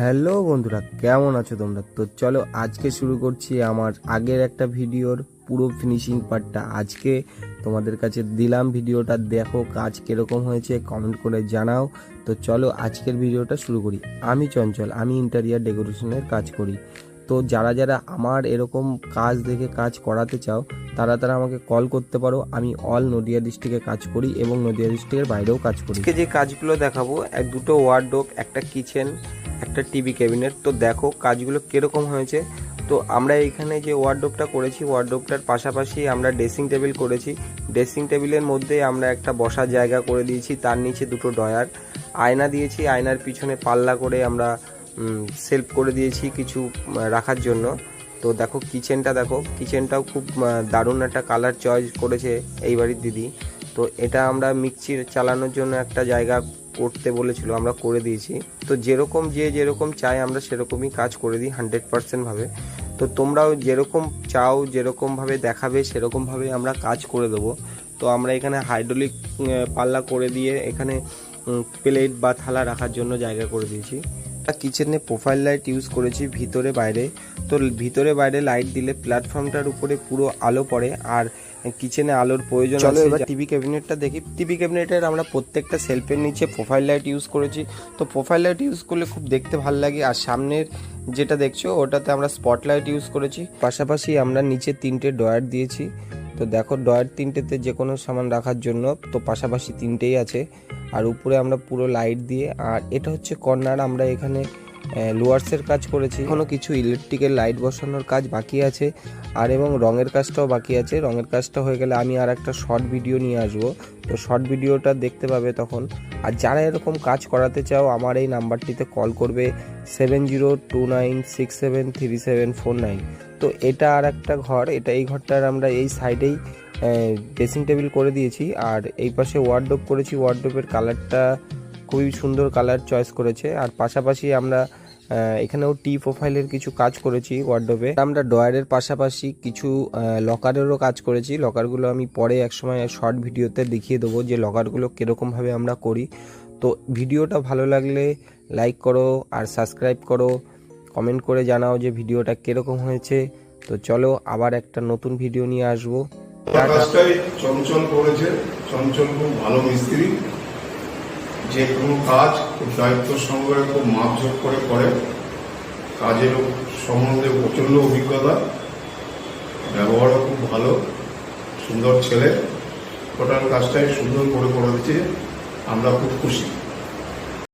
Hello বন্ধুরা, কেমন আছো তোমরা? তো চলো আজকে শুরু করছি আমার আগের একটা ভিডিওর পুরো ফিনিশিং পার্টটা আজকে তোমাদের কাছে দিলাম ভিডিওটা, দেখো কাজ কীরকম হয়েছে কমেন্ট করে জানাও। তো চলো আজকের ভিডিওটা শুরু করি। আমি চঞ্চল, আমি ইন্টারিয়ার ডেকোরেশনের কাজ করি। তো যারা যারা আমার এরকম কাজ দেখে কাজ করাতে চাও তারা তারা আমাকে কল করতে পারো। আমি অল নদিয়া ডিস্ট্রিক্টে কাজ করি এবং নদিয়া ডিস্ট্রিক্টের বাইরেও কাজ করি। যে কাজগুলো দেখাবো, এক দুটো ওয়ার্ডরোব একটা কিচেন একটা টিভি ক্যাবিনেট তো দেখো কাজগুলো কীরকম হয়েছে। তো আমরা এখানে যে ওয়ার্ডরোবটা করেছি ওয়ার্ডরোবটার পাশাপাশি আমরা ড্রেসিং টেবিল করেছি। ড্রেসিং টেবিলের মধ্যে আমরা একটা বসার জায়গা করে দিয়েছি। তার নিচে দুটো ডয়ার আয়না দিয়েছি। আয়নার পিছনে পাল্লা করে আমরা সেলফ করে দিয়েছি কিছু রাখার জন্য। তো দেখো কিচেনটা দেখো কিচেনটাও খুব দারুণ একটা কালার চয়েস করেছে এই বাড়ির দিদি। তো এটা আমরা মিক্সির চালানোর জন্য একটা জায়গা করতে বলেছিল, আমরা করে দিয়েছি। তো যেরকম যে যেরকম চাই আমরা সেরকমই কাজ করে দিই হান্ড্রেড পার্সেন্ট ভাবে। তো তোমরাও যেরকম চাও যেরকমভাবে দেখাবে সেরকমভাবে আমরা কাজ করে দেবো। তো আমরা এখানে হাইড্রোলিক পাল্লা করে দিয়ে এখানে প্লেট বা থালা রাখার জন্য জায়গা করে দিয়েছি। কিচেনে প্রোফাইল লাইট ইউজ করেছি ভিতরে বাইরে। তো ভিতরে বাইরে লাইট দিলে প্ল্যাটফর্মটার উপরে পুরো আলো পড়ে আর কিচেনে আলোর প্রয়োজন চলো এবার টিভি ক্যাবিনেটটা দেখি। টিভি ক্যাবিনেটের আমরা প্রত্যেকটা সেলফের নিচে প্রোফাইল লাইট ইউজ করেছি। তো প্রোফাইল লাইট ইউজ করলে খুব দেখতে ভালো লাগে। আর সামনের যেটা দেখছ ওটাতে আমরা স্পট লাইট ইউজ করেছি। পাশাপাশি আমরা নিচে তিনটে ডয়ার দিয়েছি। তো দেখো ডয়ার তিনটেতে যে কোনো সামান রাখার জন্য তো পাশাপাশি তিনটেই আছে। আর উপরে আমরা পুরো লাইট দিয়ে, আর এটা হচ্ছে কর্নার আমরা এখানে লোয়ার্সের কাজ করেছি। এখনও কিছু ইলেকট্রিকের লাইট বসানোর কাজ বাকি আছে, আর এবং রঙের কাজটাও বাকি আছে। রঙের কাজটা হয়ে গেলে আমি আর একটা শর্ট ভিডিও নিয়ে আসব। তো শর্ট ভিডিওটা দেখতে পাবে তখন। আর যারা এরকম কাজ করাতে চাও, আমার এই নাম্বারটিতে কল করবে seven zero two nine six seven three seven four nine তো এটা আর একটা ঘর, এটা এই ঘরটার আমরা এই সাইডেই ড্রেসিং টেবিল করে দিয়েছি। আর এই পাশে ওয়ার্ডরোব করেছি। ওয়ার্ডরোবের কালারটা খুবই সুন্দর কালার চয়েস করেছে। আর পাশাপাশি আমরা এখানেও টি প্রোফাইলের কিছু কাজ করেছি ওয়ার্ডরোবে আমরা ডয়ারের পাশাপাশি কিছু লকারেরও কাজ করেছি। লকারগুলো আমি পরে একসময় শর্ট ভিডিওতে দেখিয়ে দেবো যে লকারগুলো কীরকমভাবে আমরা করি। তো ভিডিওটা ভালো লাগলে লাইক করো আর সাবস্ক্রাইব করো। কমেন্ট করে জানাও যে ভিডিওটা কীরকম হয়েছে। তো চলো আবার একটা নতুন ভিডিও নিয়ে আসব। কাজটাই চঞ্চল করেছে। চঞ্চল খুব ভালো মিস্ত্রি। যে কোনো কাজ খুব দায়িত্ব সঙ্গে খুব মাপঝোপ করে করে। কাজের সম্বন্ধে প্রচণ্ড অভিজ্ঞতা। ব্যবহারও খুব ভালো। সুন্দর ছেলে। টোটাল কাজটাই সুন্দর করে করে দিচ্ছে। আমরা খুব খুশি।